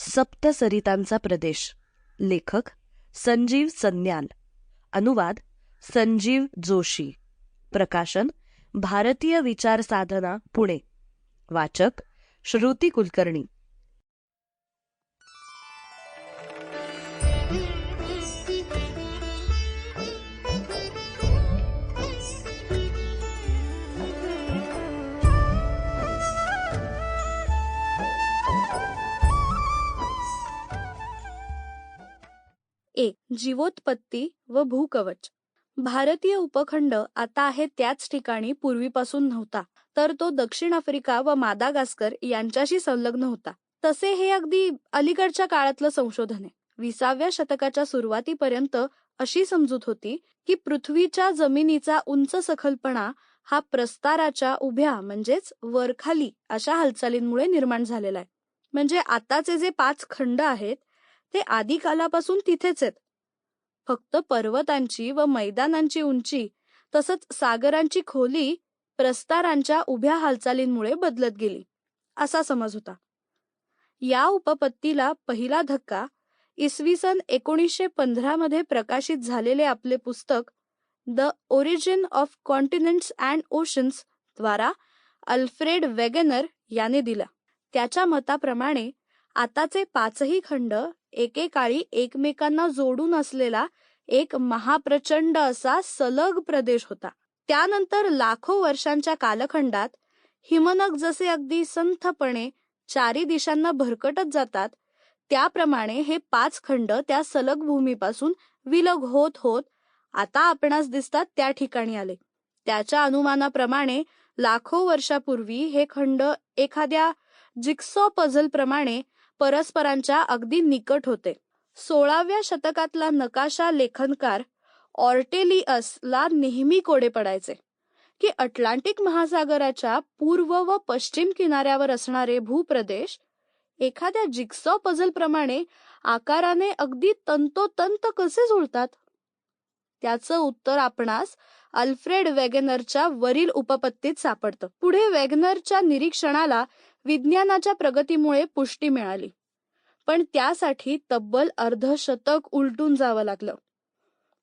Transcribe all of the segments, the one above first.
सप्तसरितांचा प्रदेश. लेखक संजीव सन्याल. अनुवाद संजीव जोशी. प्रकाशन भारतीय विचार साधना पुणे. वाचक श्रुती कुलकर्णी. एक जीवोत्पत्ती व भूकवच. भारतीय उपखंड आता आहे त्याच ठिकाणी पूर्वीपासून नव्हता तर तो दक्षिण आफ्रिका व मादागास्कर यांच्याशी संलग्न होता. तसे हे अगदी अलीकडच्या काळातलं संशोधन आहे. विसाव्या शतकाच्या सुरुवातीपर्यंत अशी समजूत होती की पृथ्वीच्या जमिनीचा उंच सखलपणा हा प्रस्ताराच्या उभ्या म्हणजेच वरखाली अशा हालचालींमुळे निर्माण झालेला आहे. म्हणजे आताचे जे पाच खंड आहेत ते आदी कालापासून तिथेच आहेत. फक्त पर्वतांची व मैदानांची उंची तसंच सागरांची खोली प्रस्तारांच्या उभ्या हालचालींमुळे बदलत गेली असा समज होता. या उपपत्तीला पहिला धक्का इसवी सन एकोणीसशे पंधरा मध्ये प्रकाशित झालेले आपले पुस्तक the origin of continents and oceans द्वारा अल्फ्रेड वेगेनर याने दिला. त्याच्या मताप्रमाणे आताचे पाचही खंड एकेकाळी एकमेकांना जोडून असलेला एक महाप्रचंड असा सलग प्रदेश होता. त्यानंतर लाखो वर्षांच्या कालखंडात हिमनग जसे अगदी संथपणे चारी दिशांना भरकटत जातात त्याप्रमाणे हे पाच खंड त्या सलग भूमीपासून विलग होत होत आता आपणास दिसतात त्या ठिकाणी आले. त्याच्या अनुमानाप्रमाणे लाखो वर्षापूर्वी हे खंड एखाद्या जिक्सो पझल प्रमाणे परस्परांच्या अगदी निकट होते. सोळाव्या शतकातला नकाशा लेखनकार ऑर्टेलिअस ला नेहमी कोडे पडायचे. की अटलांटिक महासागराच्या पूर्व व पश्चिम किनाऱ्यावर असणारे भूप्रदेश एखाद्या जिक्सॉ पझल प्रमाणे आकाराने अगदी तंतोतंत कसे जुळतात? त्याचं उत्तर आपणास अल्फ्रेड वेगनरच्या वरील उपपत्तीत सापडतं. पुढे वेगनरच्या निरीक्षणाला विज्ञानाच्या प्रगतीमुळे पुष्टी मिळाली. पण त्यासाठी तब्बल अर्धशतक उलटून जावं लागलं.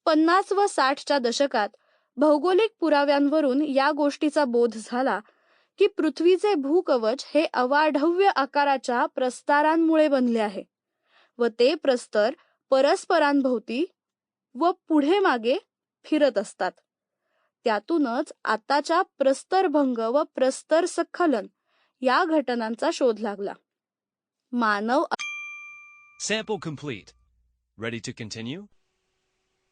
पन्नास व साठच्या दशकात भौगोलिक पुराव्यांवरून या गोष्टीचा बोध झाला की पृथ्वीचे भूकवच हे अवाढव्य आकाराच्या प्रस्तारांमुळे बनले आहे व ते प्रस्तर परस्परांभोवती व पुढे मागे फिरत असतात. त्यातूनच आताच्या प्रस्तरभंग व प्रस्तर सखलन या घटनांचा शोध लागला. मानव सेपो कंप्लीट रेडी टू कंटिन्यू